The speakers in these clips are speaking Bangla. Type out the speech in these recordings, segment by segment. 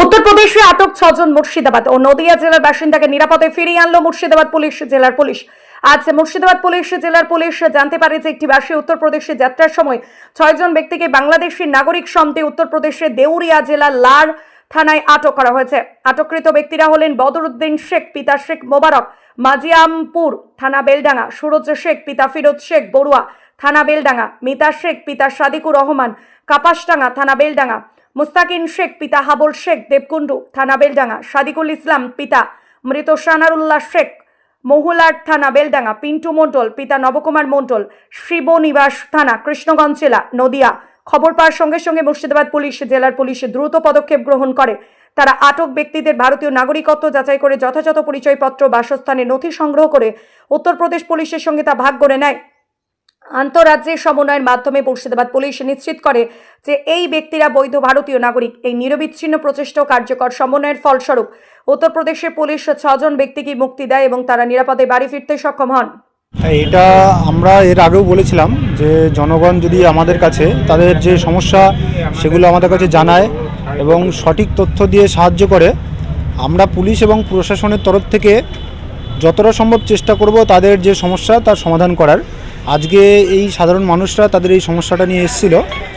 উত্তরপ্রদেশে আটক ছজন মুর্শিদাবাদ ও নদিয়া জেলার বাসিন্দাকে নিরাপদে ফিরিয়ে আনলো মুর্শিদাবাদ পুলিশ, জেলার পুলিশ। আজ মুর্শিদাবাদ পুলিশ, জেলার পুলিশ জানতে পারে যে একটি বাসে উত্তরপ্রদেশে যাত্রার সময় ছয়জন ব্যক্তিকে বাংলাদেশের নাগরিক সন্দেহে উত্তরপ্রদেশের দেউরিয়া জেলার লার থানায় আটক করা হয়েছে। আটককৃত ব্যক্তিরা হলেন বদরুদ্দিন শেখ, পিতা শেখ মোবারক, মাজিয়ামপুর থানা বেলডাঙ্গা, সুরজ শেখ, পিতা ফিরোজ শেখ, বড়ুয়া থানা বেলডাঙ্গা, মিতা শেখ, পিতা সাদিকুর রহমান, কাপাসডাঙ্গা থানা বেলডাঙ্গা, মুস্তাকিন শেখ, পিতা হাবুল শেখ, দেবকুণ্ডু থানা বেলডাঙ্গা, সাদিকুল ইসলাম, পিতা মৃত সানারুল্লাহ শেখ, মহুলার থানা বেলডাঙ্গা, পিন্টু মণ্ডল, পিতা নবকুমার মণ্ডল, শিবনিবাস থানা, কৃষ্ণগঞ্জ জেলা, নদিয়া। খবর পাওয়ার সঙ্গে সঙ্গে মুর্শিদাবাদ পুলিশ, জেলার পুলিশ দ্রুত পদক্ষেপ গ্রহণ করে। তারা আটক ব্যক্তিদের ভারতীয় নাগরিকত্ব যাচাই করে যথাযথ পরিচয়পত্র বাসস্থানে নথি সংগ্রহ করে উত্তরপ্রদেশ পুলিশের সঙ্গে তা ভাগ করে নেয়। আন্তঃরাজ্যের সমন্বয়ের মাধ্যমে মুর্শিদাবাদ পুলিশ নিশ্চিত করে যে এই ব্যক্তিরা বৈধ ভারতীয় নাগরিক। এই নিরবিচ্ছিন্ন প্রচেষ্টা কার্যকর সমন্বয়ের ফলস্বরূপ উত্তরপ্রদেশের পুলিশ ছজন ব্যক্তিকে মুক্তি দেয় এবং তারা নিরাপদে বাড়ি ফিরতে সক্ষম হন। এটা আমরা এর আগেও বলেছিলাম যে জনগণ যদি আমাদের কাছে তাদের যে সমস্যা সেগুলো আমাদের কাছে জানায় এবং সঠিক তথ্য দিয়ে সাহায্য করে, আমরা পুলিশ এবং প্রশাসনের তরফ থেকে যতটা সম্ভব চেষ্টা করব তাদের যে সমস্যা তার সমাধান করার। আজকে এই সাধারণ মানুষরা তাদের এই সমস্যাটা নিয়ে এসেছিল,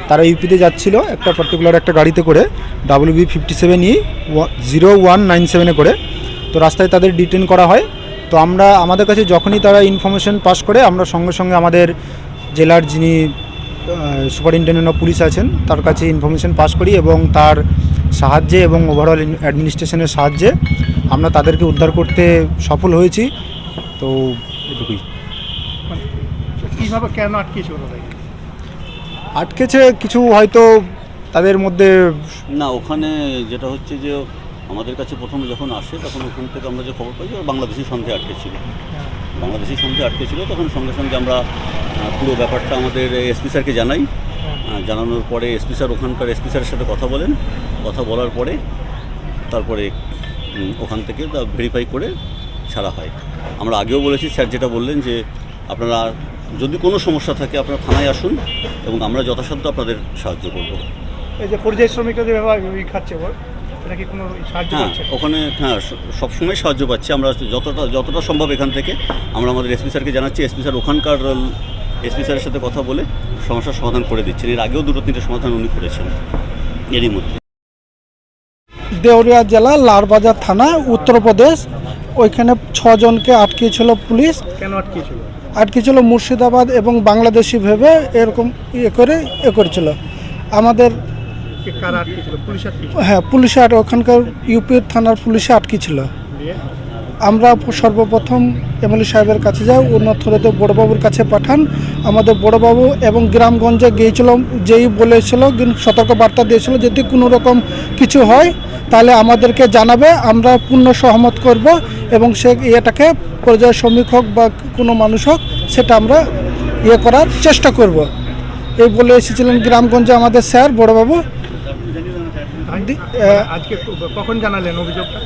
তারা ইউপিতে যাচ্ছিল একটা পার্টিকুলার একটা গাড়িতে করে W B fifty seven E zero one nine সেভেনে করে। তো রাস্তায় তাদের ডিটেন করা হয়। তো আমরা আমাদের কাছে যখনই তারা ইনফরমেশন পাস করে আমরা সঙ্গে সঙ্গে আমাদের জেলার যিনি সুপারিনটেন্ডেন্ট অফ পুলিশ আছেন তার কাছে ইনফরমেশন পাস করি এবং তার সাহায্যে এবং ওভারঅল অ্যাডমিনিস্ট্রেশনের সাহায্যে আমরা তাদেরকে উদ্ধার করতে সফল হয়েছি। তো এটুকুই। কীভাবে কেন আটকেছে কিছু হয়তো তাদের মধ্যে না ওখানে যেটা হচ্ছে যে আমাদের কাছে প্রথমে যখন আসে, তখন ওখান থেকে আমরা যে খবর পাই যে বাংলাদেশি সন্দেহে আটকে ছিল। বাংলাদেশি সন্দেহে আটকে ছিল, তখন সঙ্গে সঙ্গে আমরা পুরো ব্যাপারটা আমাদের এসপি স্যারকে জানাই। জানানোর পরে এসপি স্যার, ওখানকার এসপি স্যারের সাথে কথা বলেন। কথা বলার পরে তারপরে ওখান থেকে তা ভেরিফাই করে ছাড়া হয়। আমরা আগেও বলেছি, স্যার যেটা বললেন যে আপনারা যদি কোনো সমস্যা থাকে আপনারা থানায় আসুন এবং আমরা যথাসাধ্য আপনাদের সাহায্য করব। এই যে পরিযায়ী শ্রমিকরা যে ব্যবহার ই খাচ্ছে ওর কোনো সাহায্য হ্যাঁ ওখানে হ্যাঁ সবসময় সাহায্য পাচ্ছি। আমরা যতটা যতটা সম্ভব এখান থেকে। আমরা আমাদের এসপি স্যারকে জানাচ্ছি। এসপি স্যার ওখানকার এসপি স্যারের সাথে কথা বলে সমস্যার সমাধান করে দিচ্ছেন। এর আগেও দুটো তিনটে সমাধান উনি করেছেন। এরই মধ্যে। দেউরিয়া জেলা লালবাজার থানা উত্তরপ্রদেশ। ওইখানে ছজনকে আটকেছিল পুলিশ। কেন আটকেছিল আটকেছিল মুর্শিদাবাদ এবং বাংলাদেশি ভেবে এরকম ইয়ে করে এ করেছিল। আমাদের কারা আটকেছিল পুলিশ আটকেছিল হ্যাঁ পুলিশে আট ওখানকার ইউপির থানার পুলিশে আটকেছিল আমরা সর্বপ্রথম এমএলএ সাহেবের কাছে যাই ওনার থ্রুতে বড়বাবুর কাছে পাঠান। আমাদের বড়বাবু এবং গ্রামগঞ্জে গিয়েছিলাম যেই বলেছিল কিন্তু সতর্ক বার্তা দিয়েছিল যদি কোনো রকম কিছু হয় তাহলে আমাদেরকে জানাবে আমরা পূর্ণ সহমত করব এবং সে ইয়েটাকে পর্যায় শ্রমিক হোক বা কোনো মানুষ হোক সেটা আমরা ইয়ে করার চেষ্টা করব। এই বলে এসেছিলেন গ্রামগঞ্জে আমাদের স্যার বড়বাবু। আজকে কখন জানালেন অভিযোগটা?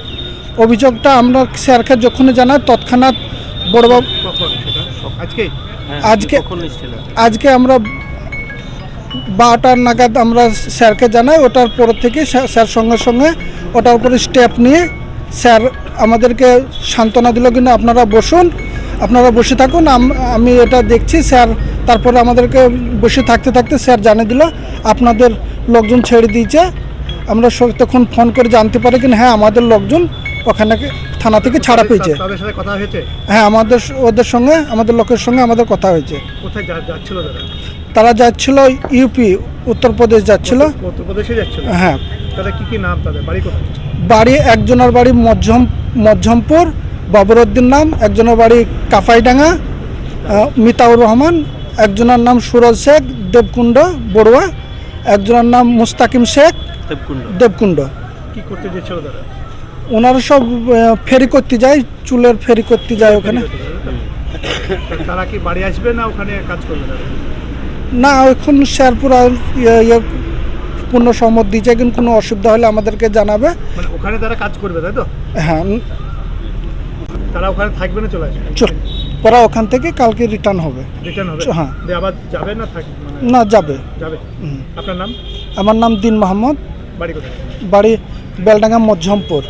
অভিযোগটা আমরা স্যারকে যখনই জানাই তৎক্ষণাৎ বড়বাবু আজকে? আজকে আজকে আমরা বারোটার নাগাদ আমরা স্যারকে জানাই ওটার পর থেকে স্যার স্যার সঙ্গে সঙ্গে ওটার উপরে স্টেপ নিয়ে স্যার আমাদেরকে সান্ত্বনা দিল কিন্তু আপনারা বসুন আপনারা বসে থাকুন আমি এটা দেখছি স্যার তারপরে আমাদেরকে বসে থাকতে থাকতে স্যার জানিয়ে দিল আপনাদের লোকজন ছেড়ে দিয়েছে আমরা তখন ফোন করে জানতে পারি কিনা হ্যাঁ আমাদের লোকজন ওখানে থানা থেকে ছাড়া পেয়েছে। হ্যাঁ আমাদের ওদের সঙ্গে আমাদের লোকের সঙ্গে আমাদের কথা হয়েছে। তারা? যাচ্ছিল ইউপি উত্তরপ্রদেশ যাচ্ছিল। হ্যাঁ। বাড়ি একজনের বাড়ি মধ্যম মধ্যমপুর বাবরউদ্দিন নাম একজনের বাড়ি কাফাইডাঙ্গা মিতাউর রহমান একজনের নাম সুরজ শেখ দেবকুণ্ড বড়ুয়া একজনের নাম মুস্তাকিম শেখ দেবকুণ্ড? কি করতে ওনারা? সব ফেরি করতে যায় চুলের ফেরি করতে যায় ওখানে। তারা কি বাড়ি আসবে না ওখানে কাজ করবে না? এখন স্যার পুরা ইয়ে ইয়ে পূর্ণ সম্মত দিয়েছে কিন্তু কোনো অসুবিধা হলে আমাদেরকে জানাবে। মানে ওখানে তারা কাজ করবে তাই তো? হ্যাঁ। তারা ওখানে থাকবে না চলে আসবে? চল ওরা ওখান থেকে কালকে রিটার্ন হবে। রিটার্ন হবে? হ্যাঁ। আবার যাবে না থাকবে মানে না যাবে। যাবে? আপনার নাম? আমার নাম দিন মোহাম্মদ বাড়ি বাড়ি বেলডাঙ্গা মধ্যমপুর।